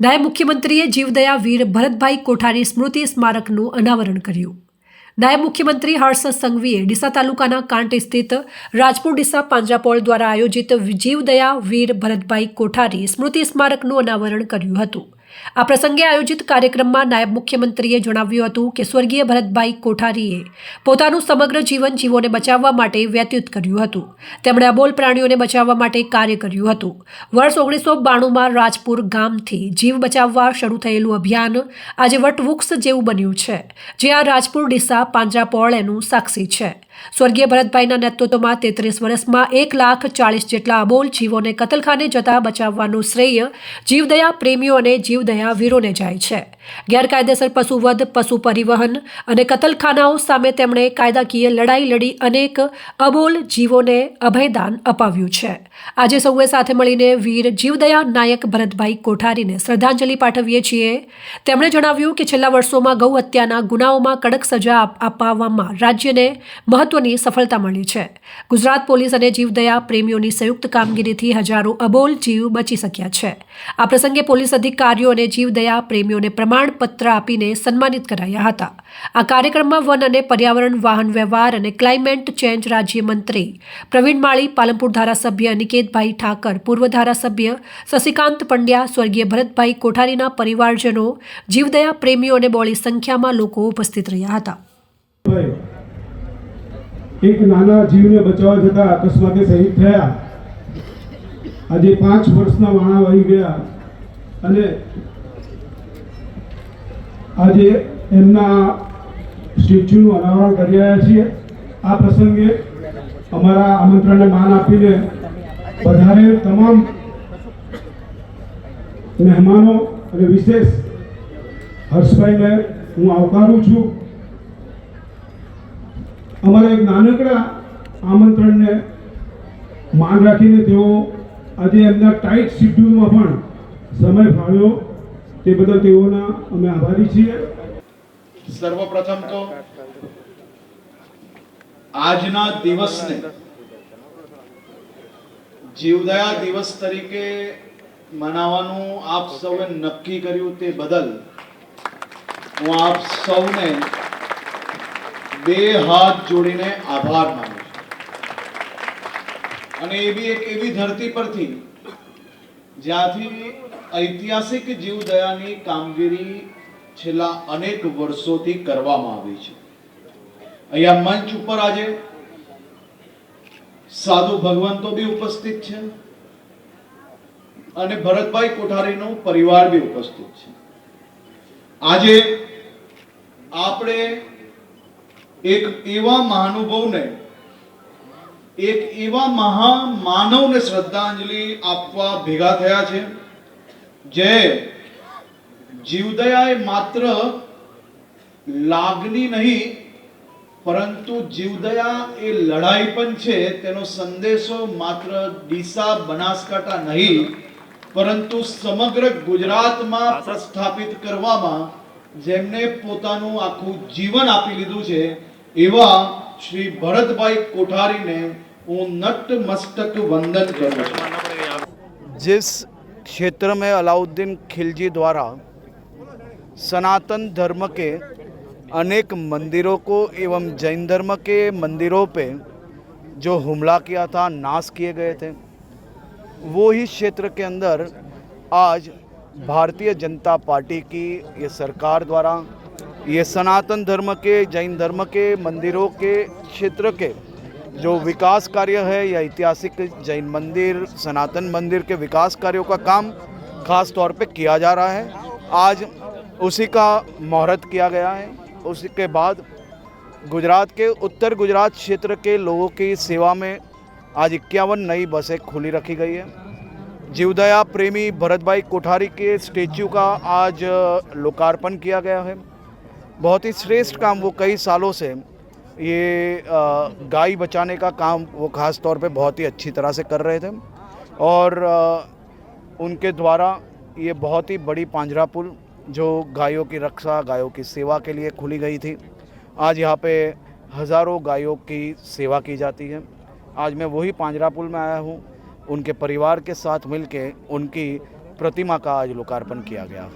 નાયબ મુખ્યમંત્રીએ જીવદયા વીર ભરતભાઈ કોઠારી સ્મૃતિ સ્મારકનું અનાવરણ કર્યું. નાયબ મુખ્યમંત્રી હર્ષ સંઘવીએ ડીસા તાલુકાના કાંટી સ્થિત રાજપુર ડીસા પાંજરાપોળ દ્વારા આયોજિત જીવદયા વીર ભરતભાઈ કોઠારી સ્મૃતિ સ્મારકનું અનાવરણ કર્યું હતું. આ પ્રસંગે આયોજિત કાર્યક્રમમાં નાયબ મુખ્યમંત્રીએ જણાવ્યું હતું કે સ્વર્ગીય ભરતભાઈ કોઠારીએ પોતાનું સમગ્ર જીવન જીવોને બચાવવા માટે વ્યતીત કર્યું હતું. તેમણે અબોલ પ્રાણીઓને બચાવવા માટે કાર્ય કર્યું હતું. વર્ષ ઓગણીસો બાણુંમાં રાજપુર ગામથી જીવ બચાવવા શરૂ થયેલું અભિયાન આજે વટવૃક્ષ જેવું બન્યું છે, જે આ રાજપુર ડીસા પાંજરાપોળ એનું સાક્ષી છે. સ્વર્ગીય ભરતભાઈના નેતૃત્વમાં તેત્રીસ વર્ષમાં એક લાખ ચાલીસ જેટલા અબોલ જીવોને કતલખાને જતા બચાવવાનું શ્રેય જીવદયા પ્રેમીઓ અને જીવદયા વીરોને જાય છે. ગેરકાયદેસર પશુવધ પશુ પરિવહન અને કતલખાનાઓ સામે તેમણે કાયદાકીય લડાઈ લડી અનેક અબોલ જીવોને અભયદાન અપાવ્યું છે. આજે સૌએ સાથે મળીને વીર જીવદયા નાયક ભરતભાઈ કોઠારીને શ્રદ્ધાંજલિ પાઠવીએ છીએ. તેમણે જણાવ્યું કે છેલ્લા વર્ષોમાં ગૌ હત્યાના ગુનાઓમાં કડક સજા અપાવવામાં રાજ્યને મહત્વની સફળતા મળી છે. ગુજરાત પોલીસ અને જીવદયા પ્રેમીઓની સંયુક્ત કામગીરીથી હજારો અબોલ જીવ બચી શક્યા છે. આ પ્રસંગે પોલીસ અધિકારીઓ અને જીવદયા પ્રેમીઓને પ્રમાણપત્ર આપીને સન્માનિત કરાયા હતા. આ કાર્યક્રમમાં વન અને પર્યાવરણ, વાહન વ્યવહાર અને ક્લાઇમેટ ચેન્જ રાજ્યમંત્રી પ્રવીણ માળી, પાલનપુર ધારાસભ્ય અનિકેતભાઈ ઠાકર, પૂર્વ ધારાસભ્ય શશિકાંત પંડ્યા, સ્વર્ગીય ભરતભાઈ કોઠારીના પરિવારજનો, જીવદયા પ્રેમીઓ અને બોળી સંખ્યામાં લોકો ઉપસ્થિત રહ્યા હતા. એક નાના જીવને બચાવવા જતા અકસ્માતે શહીદ થયા. આજે પાંચ વર્ષના વાણા વહી ગયા અને આજે એમના સ્ટેચ્યુનું અનાવરણ કરી રહ્યા છીએ. આ પ્રસંગે અમારા આમંત્રણને માન આપીને વધારે તમામ મહેમાનો અને વિશેષ હર્ષભાઈને હું આવકારું છું. અમારા એક નાનકડા આમંત્રણને માન રાખીને તેઓ આજે એમના ટાઈટ શિડ્યુલમાં પણ સમય ફાળ્યો. તે બદલ તેઓના અમે આભારી છીએ. સર્વપ્રથમ તો આજના દિવસને જીવદયા દિવસ તરીકે મનાવવાનું આપ સૌએ નક્કી કર્યું તે બદલ હું આપ સૌને બે હાથ જોડીને આભાર માનું છું. અને એ બી એક એવી ધરતી પરથી જ્યાંથી ઐતિહાસિક જીવદયાની કામગીરી છેલ્લા અનેક વર્ષોથી કરવામાં આવી છે. અહીંયા મંચ ઉપર આજે સાધુ ભગવંતો બી ઉપસ્થિત છે અને ભરતભાઈ કોઠારીનો પરિવાર બી ઉપસ્થિત છે. આજે આપણે એક એવા મહાનુભાવને, એક એવા મહામાનવને શ્રદ્ધાંજલિ આપવા ભેગા થયા છે. જે જીવદયા એ માત્ર લાગણી નહીં પરંતુ જીવદયા એ લડાઈ પણ છે તેનો સંદેશો માત્ર ડીસા બનાસકાંઠા નહીં પરંતુ સમગ્ર ગુજરાતમાં પ્રસ્થાપિત કરવામાં જેમને પોતાનું આખું જીવન આપી લીધું છે એવા શ્રી ભરતભાઈ કોઠારીને હું નતમસ્તક વંદન કરું છું. जिस क्षेत्र में अलाउद्दीन खिलजी द्वारा सनातन धर्म के अनेक मंदिरों को एवं जैन धर्म के मंदिरों पे जो हमला किया था, नाश किए गए थे, वो ही क्षेत्र के अंदर आज भारतीय जनता पार्टी की ये सरकार द्वारा ये सनातन धर्म के, जैन धर्म के मंदिरों के क्षेत्र के जो विकास कार्य है या ऐतिहासिक जैन मंदिर, सनातन मंदिर के विकास कार्यों का काम खास तौर पे किया जा रहा है। आज उसी का मुहूर्त किया गया है। उसी के बाद गुजरात के, उत्तर गुजरात क्षेत्र के लोगों की सेवा में आज इक्यावन नई बसें खुली रखी गई है। जीवदया प्रेमी भरत भाई कोठारी के स्टेच्यू का आज लोकार्पण किया गया है। बहुत ही श्रेष्ठ काम वो कई सालों से ये गाय बचाने का काम वो खास तौर पे बहुत ही अच्छी तरह से कर रहे थे। और उनके द्वारा ये बहुत ही बड़ी पांजरा पुल जो गायों की रक्षा, गायों की सेवा के लिए खुली गई थी, आज यहाँ पे हज़ारों गायों की सेवा की जाती है। आज मैं वही पांजरा पुल में आया हूँ, उनके परिवार के साथ मिलके उनकी प्रतिमा का आज लोकार्पण किया गया